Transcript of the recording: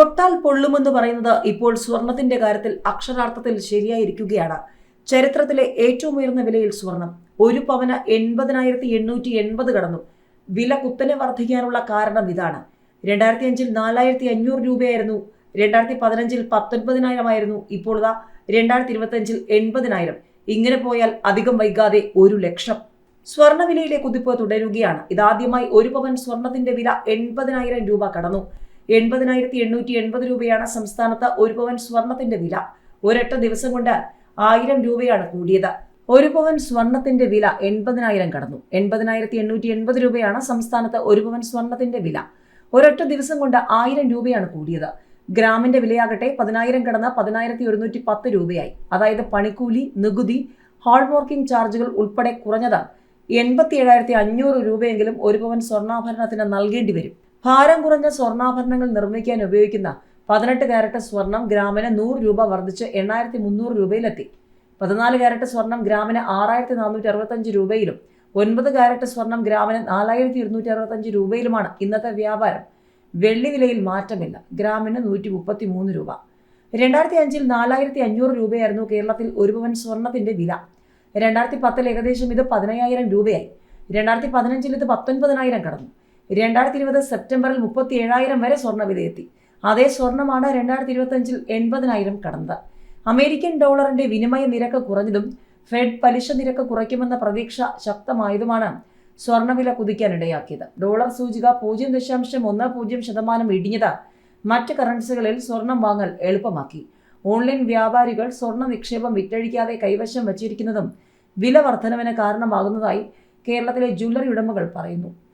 തൊട്ടാൽ പൊള്ളുമെന്ന് പറയുന്നത് ഇപ്പോൾ സ്വർണത്തിന്റെ കാര്യത്തിൽ അക്ഷരാർത്ഥത്തിൽ ശരിയായിരിക്കുകയാണ്. ചരിത്രത്തിലെ ഏറ്റവും ഉയർന്ന വിലയിൽ സ്വർണം. ഒരു പവന് എൺപതിനായിരത്തി എണ്ണൂറ്റി എൺപത് കടന്നു. വില കുത്തനെ വർദ്ധിക്കാനുള്ള കാരണം ഇതാണ്. രണ്ടായിരത്തി അഞ്ചിൽ നാലായിരത്തി അഞ്ഞൂറ് രൂപയായിരുന്നു. രണ്ടായിരത്തി പതിനഞ്ചിൽ പത്തൊൻപതിനായിരമായിരുന്നു. ഇപ്പോൾ ഇതാ രണ്ടായിരത്തി ഇരുപത്തഞ്ചിൽ എൺപതിനായിരം. ഇങ്ങനെ പോയാൽ അധികം വൈകാതെ ഒരു ലക്ഷം. സ്വർണവിലയിലെ കുതിപ്പ് തുടരുകയാണ്. ഇതാദ്യമായി ഒരു പവൻ സ്വർണത്തിന്റെ വില എൺപതിനായിരം രൂപ കടന്നു. എൺപതിനായിരത്തി എണ്ണൂറ്റി എൺപത് രൂപയാണ് സംസ്ഥാനത്ത് ഒരു പവൻ സ്വർണത്തിന്റെ വില. ഒരൊറ്റ ദിവസം കൊണ്ട് ആയിരം രൂപയാണ് കൂടിയത്. ഒരു പവൻ സ്വർണത്തിന്റെ വില എൺപതിനായിരം കടന്നു. എൺപതിനായിരത്തി എണ്ണൂറ്റി എൺപത് രൂപയാണ് സംസ്ഥാനത്ത് ഒരു പവൻ സ്വർണത്തിന്റെ വില. ഒരൊറ്റ ദിവസം കൊണ്ട് ആയിരം രൂപയാണ് കൂടിയത്. ഗ്രാമിന്റെ വിലയാകട്ടെ പതിനായിരം കടന്ന് പതിനായിരത്തി ഒരുന്നൂറ്റി പത്ത് രൂപയായി. അതായത് പണിക്കൂലി നികുതി ഹാൾ വർക്കിംഗ് ചാർജുകൾ ഉൾപ്പെടെ കുറഞ്ഞത് എൺപത്തി ഏഴായിരത്തി അഞ്ഞൂറ് രൂപയെങ്കിലും ഒരു പവൻ സ്വർണാഭരണത്തിന് നൽകേണ്ടി വരും. ഭാരം കുറഞ്ഞ സ്വർണാഭരണങ്ങൾ നിർമ്മിക്കാൻ ഉപയോഗിക്കുന്ന പതിനെട്ട് കാരറ്റ് സ്വർണം ഗ്രാമിന് നൂറ് രൂപ വർദ്ധിച്ച് എണ്ണായിരത്തി മുന്നൂറ് രൂപയിലെത്തി. പതിനാല് കാരറ്റ് സ്വർണം ഗ്രാമിന് ആറായിരത്തി നാനൂറ്റി അറുപത്തഞ്ച് രൂപയിലും ഒൻപത് കാരറ്റ് സ്വർണം ഗ്രാമിന് നാലായിരത്തി ഇരുന്നൂറ്റി അറുപത്തഞ്ച് രൂപയിലുമാണ് ഇന്നത്തെ വ്യാപാരം. വെള്ളി വിലയിൽ മാറ്റമില്ല ഗ്രാമിന് നൂറ്റി മുപ്പത്തി മൂന്ന് രൂപ. രണ്ടായിരത്തി അഞ്ചിൽ നാലായിരത്തി അഞ്ഞൂറ് രൂപയായിരുന്നു കേരളത്തിൽ ഒരു പവൻ സ്വർണത്തിന്റെ വില. രണ്ടായിരത്തി പത്തിൽ ഏകദേശം ഇത് പതിനയ്യായിരം രൂപയായി. രണ്ടായിരത്തി പതിനഞ്ചിൽ ഇത് പത്തൊൻപതിനായിരം കടന്നു. രണ്ടായിരത്തി ഇരുപത് സെപ്റ്റംബറിൽ മുപ്പത്തി ഏഴായിരം വരെ സ്വർണ വിലയെത്തി അതേ സ്വർണമാണ് രണ്ടായിരത്തി ഇരുപത്തഞ്ചിൽ എൺപതിനായിരം കടന്നത്. അമേരിക്കൻ ഡോളറിന്റെ വിനിമയ നിരക്ക് കുറഞ്ഞതും ഫെഡ് പലിശ നിരക്ക് കുറയ്ക്കുമെന്ന പ്രതീക്ഷ ശക്തമായതുമാണ് സ്വർണവില കുതിക്കാനിടയാക്കിയത്. ഡോളർ സൂചിക പൂജ്യം ദശാംശം ഒന്ന് പൂജ്യം ശതമാനം ഇടിഞ്ഞത് മറ്റ് കറൻസികളിൽ സ്വർണം വാങ്ങൽ എളുപ്പമാക്കി. ഓൺലൈൻ വ്യാപാരികൾ സ്വർണ നിക്ഷേപം വിറ്റഴിക്കാതെ കൈവശം വച്ചിരിക്കുന്നതും വില വർധനവിന് കാരണമാകുന്നതായി കേരളത്തിലെ ജ്വല്ലറി ഉടമകൾ പറയുന്നു.